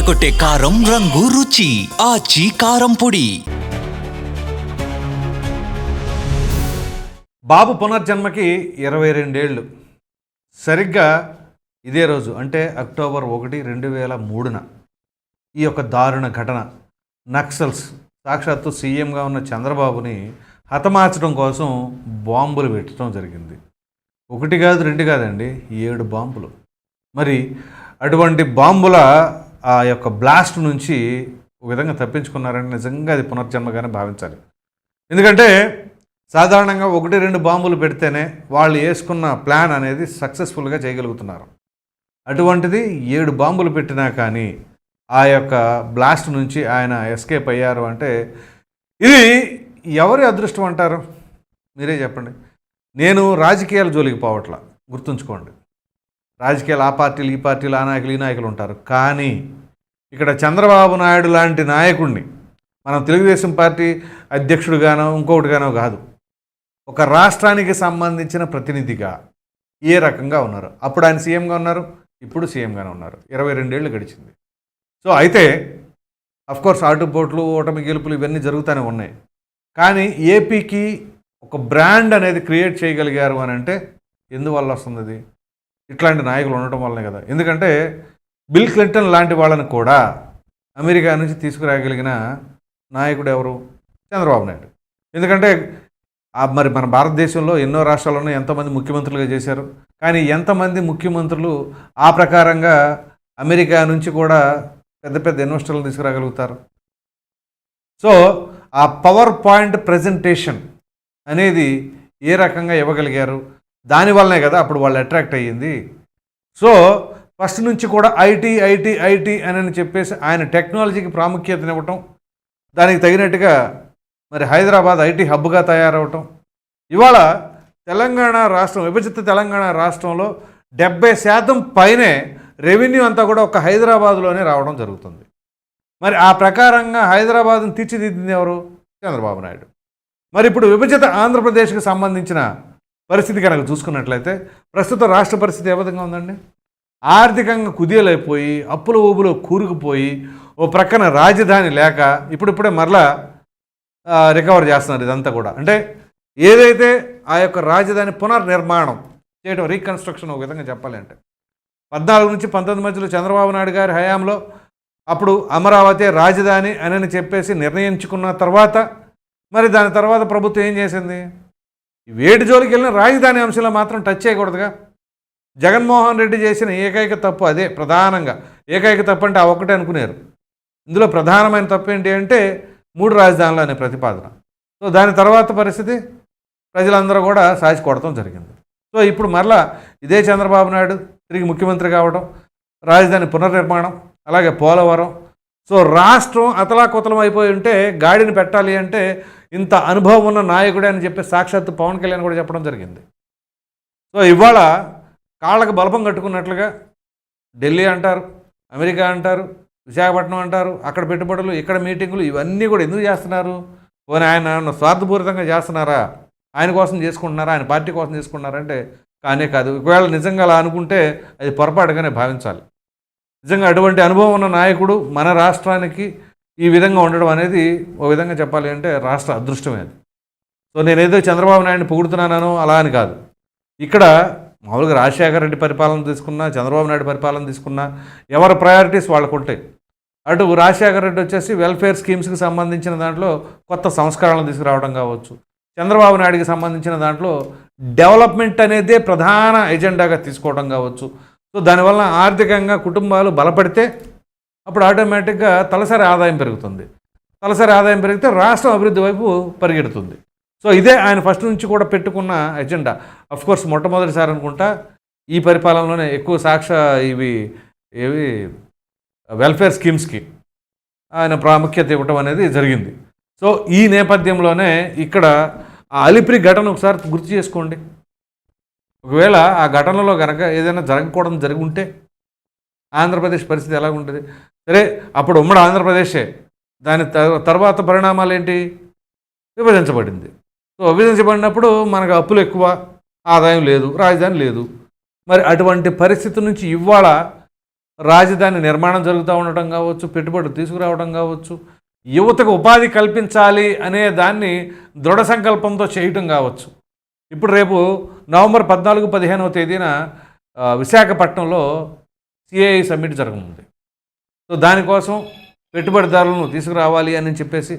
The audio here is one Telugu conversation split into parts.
అదరకొట్టే కారం రంగు రుచి ఆచి కారం పొడి. బాబు పునర్జన్మకి ఇరవై రెండేళ్ళు. సరిగ్గా ఇదే రోజు అంటే అక్టోబర్ ఒకటి రెండు వేల మూడున. ఈ యొక్క దారుణ ఘటన నక్సల్స్ సాక్షాత్తు సీఎంగా ఉన్న చంద్రబాబుని హతమార్చడం కోసం బాంబులు పెట్టడం జరిగింది. ఒకటి కాదు రెండు కాదండి ఏడు బాంబులు. మరి అటువంటి బాంబుల ఆ యొక్క బ్లాస్ట్ నుంచి ఒక విధంగా తప్పించుకున్నారని నిజంగా అది పునర్జన్మగానే భావించాలి. ఎందుకంటే సాధారణంగా ఒకటి రెండు బాంబులు పెడితేనే వాళ్ళు వేసుకున్న ప్లాన్ అనేది సక్సెస్ఫుల్గా చేయగలుగుతున్నారు. అటువంటిది ఏడు బాంబులు పెట్టినా కానీ ఆ యొక్క బ్లాస్ట్ నుంచి ఆయన ఎస్కేప్ అయ్యారు అంటే ఇది ఎవరి అదృష్టం అంటారు? మీరే చెప్పండి. నేను రాజకీయాల జోలికి పోవట్ల గుర్తుంచుకోండి. రాజకీయాలు ఆ పార్టీలు ఈ పార్టీలు ఆ నాయకులు ఈ నాయకులు ఉంటారు. కానీ ఇక్కడ చంద్రబాబు నాయుడు లాంటి నాయకుడిని మనం తెలుగుదేశం పార్టీ అధ్యక్షుడుగానో ఇంకొకటిగానో కాదు. ఒక రాష్ట్రానికి సంబంధించిన ప్రతినిధిగా ఏ రకంగా ఉన్నారు? అప్పుడు ఆయన సీఎంగా ఉన్నారు ఇప్పుడు సీఎంగానే ఉన్నారు. ఇరవై రెండేళ్ళు గడిచింది. సో అయితే కోర్స్ ఆటుపోట్లు ఓటమి గెలుపులు ఇవన్నీ జరుగుతూనే ఉన్నాయి. కానీ ఏపీకి ఒక బ్రాండ్ అనేది క్రియేట్ చేయగలిగారు అని అంటే ఎందువల్ల వస్తుంది అది? ఇట్లాంటి నాయకులు ఉండటం వల్లనే కదా. ఎందుకంటే బిల్ క్లింటన్ లాంటి వాళ్ళని కూడా అమెరికా నుంచి తీసుకురాగలిగిన నాయకుడు ఎవరు? చంద్రబాబు నాయుడు. ఎందుకంటే ఆ మరి మన భారతదేశంలో ఎన్నో రాష్ట్రాల్లోనూ ఎంతమంది ముఖ్యమంత్రులుగా చేశారు. కానీ ఎంతమంది ముఖ్యమంత్రులు ఆ ప్రకారంగా అమెరికా నుంచి కూడా పెద్ద పెద్ద ఇన్వెస్టర్లు తీసుకురాగలుగుతారు? సో ఆ పవర్ పాయింట్ ప్రజెంటేషన్ అనేది ఏ రకంగా ఇవ్వగలిగారు? దానివల్లనే కదా అప్పుడు వాళ్ళు అట్రాక్ట్ అయ్యింది. సో ఫస్ట్ నుంచి కూడా ఐటీ ఐటీ ఐటీ అని చెప్పేసి ఆయన టెక్నాలజీకి ప్రాముఖ్యతనివ్వటం దానికి తగినట్టుగా మరి హైదరాబాద్ ఐటీ హబ్గా తయారవటం. ఇవాళ తెలంగాణ రాష్ట్రం విభజిత తెలంగాణ రాష్ట్రంలో డెబ్బై శాతం పైనే రెవెన్యూ అంతా కూడా ఒక హైదరాబాద్లోనే రావడం జరుగుతుంది. మరి ఆ ప్రకారంగా హైదరాబాద్ను తీర్చిదిద్దింది ఎవరు? చంద్రబాబు నాయుడు. మరి ఇప్పుడు విభజిత ఆంధ్రప్రదేశ్కి సంబంధించిన పరిస్థితి కనుక చూసుకున్నట్లయితే ప్రస్తుతం రాష్ట్ర పరిస్థితి ఏ విధంగా ఉందండి? ఆర్థికంగా కుదేలైపోయి అప్పుల ఊబులో కూరుకుపోయి ఓ ప్రక్కన రాజధాని లేక ఇప్పుడిప్పుడే మరలా రికవర్ చేస్తున్నారు ఇదంతా కూడా. అంటే ఏదైతే ఆ యొక్క రాజధాని పునర్నిర్మాణం చేయడం రీకన్స్ట్రక్షన్ ఒక విధంగా చెప్పాలి అంటే పద్నాలుగు నుంచి పంతొమ్మిది మధ్యలో చంద్రబాబు నాయుడు గారి హయాంలో అప్పుడు అమరావతి రాజధాని అని చెప్పేసి నిర్ణయించుకున్న తర్వాత మరి దాని తర్వాత ప్రభుత్వం ఏం చేసింది? వేడి జోలికి వెళ్ళిన రాజధాని అంశంలో మాత్రం టచ్ చేయకూడదుగా. జగన్మోహన్ రెడ్డి చేసిన ఏకైక తప్పు అదే ప్రధానంగా. ఏకైక తప్పు అంటే ఆ ఒక్కటే అనుకునేరు. ఇందులో ప్రధానమైన తప్పు ఏంటి అంటే మూడు రాజధానులు అనే ప్రతిపాదన. సో దాని తర్వాత పరిస్థితి ప్రజలందరూ కూడా సాచి కొడటం జరిగింది. సో ఇప్పుడు మరలా ఇదే చంద్రబాబు నాయుడు తిరిగి ముఖ్యమంత్రి కావడం రాజధాని పునర్నిర్మాణం అలాగే పోలవరం సో రాష్ట్రం అతలాకుతలం అయిపోయి ఉంటే గాడిని పెట్టాలి అంటే ఇంత అనుభవం ఉన్న నాయకుడే అని చెప్పి సాక్షాత్తు పవన్ కళ్యాణ్ కూడా చెప్పడం జరిగింది. సో ఇవాళ కాళ్ళకు బలపం కట్టుకున్నట్లుగా ఢిల్లీ అంటారు అమెరికా అంటారు విశాఖపట్నం అంటారు అక్కడ పెట్టుబడులు ఇక్కడ మీటింగులు ఇవన్నీ కూడా ఎందుకు చేస్తున్నారు? పోనీ ఆయన స్వార్థపూరితంగా చేస్తున్నారా? ఆయన కోసం చేసుకుంటున్నారా? ఆయన పార్టీ కోసం చేసుకుంటున్నారంటే కానే కాదు. ఒకవేళ నిజంగా అలా అనుకుంటే అది పొరపాటుగానే భావించాలి. నిజంగా అటువంటి అనుభవం ఉన్న నాయకుడు మన రాష్ట్రానికి ఈ విధంగా ఉండడం అనేది ఓ విధంగా చెప్పాలి అంటే రాష్ట్ర అదృష్టమే అది. సో నేనేదో చంద్రబాబు నాయుడిని పొగుడుతున్నానో అలా అని కాదు. ఇక్కడ మామూలుగా రాజశేఖర రెడ్డి పరిపాలన తీసుకున్నా చంద్రబాబు నాయుడు పరిపాలన తీసుకున్నా ఎవరి ప్రయారిటీస్ వాళ్ళకు ఉంటాయి. అటు రాజశేఖర రెడ్డి వచ్చేసి వెల్ఫేర్ స్కీమ్స్కి సంబంధించిన దాంట్లో కొత్త సంస్కరణలు తీసుకురావడం కావచ్చు. చంద్రబాబు నాయుడికి సంబంధించిన దాంట్లో డెవలప్మెంట్ అనేదే ప్రధాన ఎజెండాగా తీసుకోవడం కావచ్చు. సో దానివల్ల ఆర్థికంగా కుటుంబాలు బలపడితే అప్పుడు ఆటోమేటిక్గా తలసరి ఆదాయం పెరుగుతుంది. తలసరి ఆదాయం పెరిగితే రాష్ట్రం అభివృద్ధి వైపు పరిగెడుతుంది. సో ఇదే ఆయన ఫస్ట్ నుంచి కూడా పెట్టుకున్న ఎజెండా. అఫ్ కోర్స్ మొట్టమొదటిసారి అనుకుంటా ఈ పరిపాలనలోనే ఎక్కువ సాక్ష ఇవి ఏవి వెల్ఫేర్ స్కీమ్స్కి ఆయన ప్రాముఖ్యత ఇవ్వటం అనేది జరిగింది. సో ఈ నేపథ్యంలోనే ఇక్కడ ఆ అలిపిరి ఘటన ఒకసారి గుర్తు చేసుకోండి. ఒకవేళ ఆ ఘటనలో కనుక ఏదైనా జరగకూడదు జరిగి ఉంటే ఆంధ్రప్రదేశ్ పరిస్థితి ఎలా ఉంటుంది? సరే అప్పుడు ఉమ్మడి ఆంధ్రప్రదేశే. దాని తర్వాత పరిణామాలు ఏంటి? విభజించబడింది. సో విభజించబడినప్పుడు మనకు అప్పులు ఎక్కువ ఆదాయం లేదు రాజధాని లేదు. మరి అటువంటి పరిస్థితి నుంచి ఇవాళ రాజధాని నిర్మాణం జరుగుతూ ఉండటం కావచ్చు పెట్టుబడులు తీసుకురావడం కావచ్చు యువతకు ఉపాధి కల్పించాలి అనే దాన్ని దృఢ సంకల్పంతో చేయటం కావచ్చు. ఇప్పుడు రేపు నవంబర్ పద్నాలుగు పదిహేనవ తేదీన విశాఖపట్నంలో సిఐఐ సమ్మిట్ జరగనుంది. సో దానికోసం పెట్టుబడిదారులను తీసుకురావాలి అని చెప్పేసి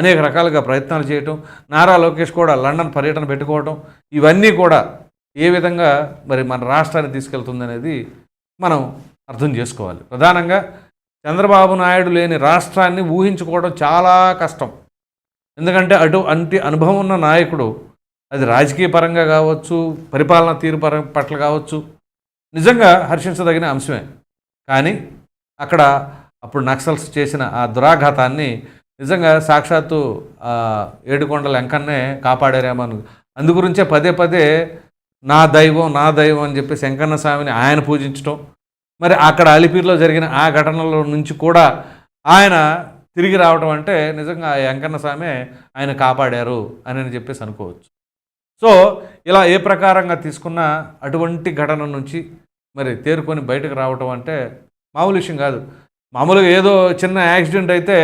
అనేక రకాలుగా ప్రయత్నాలు చేయటం నారా లోకేష్ కూడా లండన్ పర్యటన పెట్టుకోవటం ఇవన్నీ కూడా ఏ విధంగా మరి మన రాష్ట్రాన్ని తీసుకెళ్తుంది అనేది మనం అర్థం చేసుకోవాలి. ప్రధానంగా చంద్రబాబు నాయుడు లేని రాష్ట్రాన్ని ఊహించుకోవడం చాలా కష్టం. ఎందుకంటే అటు అంటి అనుభవం ఉన్న నాయకుడు అది రాజకీయ పరంగా కావచ్చు పరిపాలన తీరు పర పట్ల కావచ్చు. నిజంగా హర్షించదగిన అంశమే. కానీ అక్కడ అప్పుడు నక్సల్స్ చేసిన ఆ దురాఘాతాన్ని నిజంగా సాక్షాత్తు ఏడుకొండ ఏడుకొండల వెంకన్నే కాపాడారేమో అందుగురించే పదే పదే నా దైవం నా దైవం అని చెప్పి వెంకన్న స్వామిని ఆయన పూజించటం. మరి అక్కడ అలిపీర్లో జరిగిన ఆ ఘటనలో నుంచి కూడా ఆయన తిరిగి రావడం అంటే నిజంగా ఆ వెంకన్న స్వామి ఆయన కాపాడారు అని చెప్పేసి అనుకోవచ్చు. సో ఇలా ఏ ప్రకారంగా తీసుకున్నా అటువంటి ఘటన నుంచి మరి తేరుకొని బయటకు రావటం అంటే మామూలు విషయం కాదు. మామూలుగా ఏదో చిన్న యాక్సిడెంట్ అయితే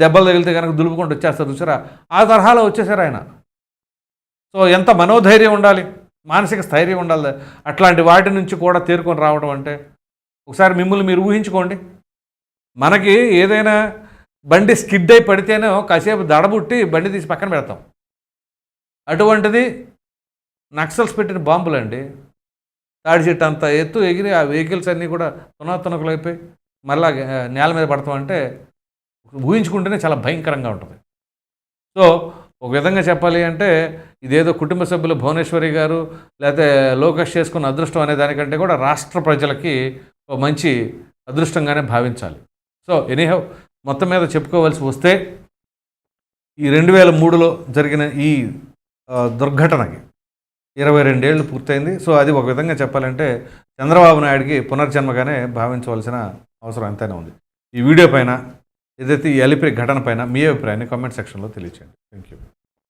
దెబ్బలు తగిలితే కనుక దులుపుకుంటూ వచ్చేస్తారు చూసారా? ఆ తరహాలో వచ్చేసారు ఆయన. సో ఎంత మనోధైర్యం ఉండాలి మానసిక స్థైర్యం ఉండాలి. అట్లాంటి వాటి నుంచి కూడా తేరుకొని రావడం అంటే ఒకసారి మిమ్మల్ని మీరు ఊహించుకోండి. మనకి ఏదైనా బండి స్కిడ్ అయి పడితేనే కాసేపు దడబుట్టి బండి తీసి పక్కన పెడతాం. అటువంటిది నక్సల్స్ పెట్టిన బాంబులండి తాడి చెట్టు అంత ఎత్తు ఎగిరి ఆ వెహికల్స్ అన్నీ కూడా తునాతునకులైపోయి మళ్ళా నేల మీద పడతామంటే ఊహించుకుంటేనే చాలా భయంకరంగా ఉంటుంది. సో ఒక విధంగా చెప్పాలి అంటే ఇదేదో కుటుంబ సభ్యులు భువనేశ్వరి గారు లేకపోతే లోకేష్ చేసుకున్న అదృష్టం అనే దానికంటే కూడా రాష్ట్ర ప్రజలకి ఒక మంచి అదృష్టంగానే భావించాలి. సో ఎనీహౌ మొత్తం మీద చెప్పుకోవాల్సి వస్తే ఈ రెండు వేల మూడులో జరిగిన ఈ దుర్ఘటనకి ఇరవై రెండేళ్ళు పూర్తయింది. సో అది ఒక విధంగా చెప్పాలంటే చంద్రబాబు నాయుడికి పునర్జన్మగానే భావించవలసిన అవసరం ఎంతైనా ఉంది. ఈ వీడియో పైన ఏదైతే ఈ ఎలిపి ఘటన పైన మీ అభిప్రాయాన్ని కామెంట్ సెక్షన్లో తెలియచేయండి. Thank you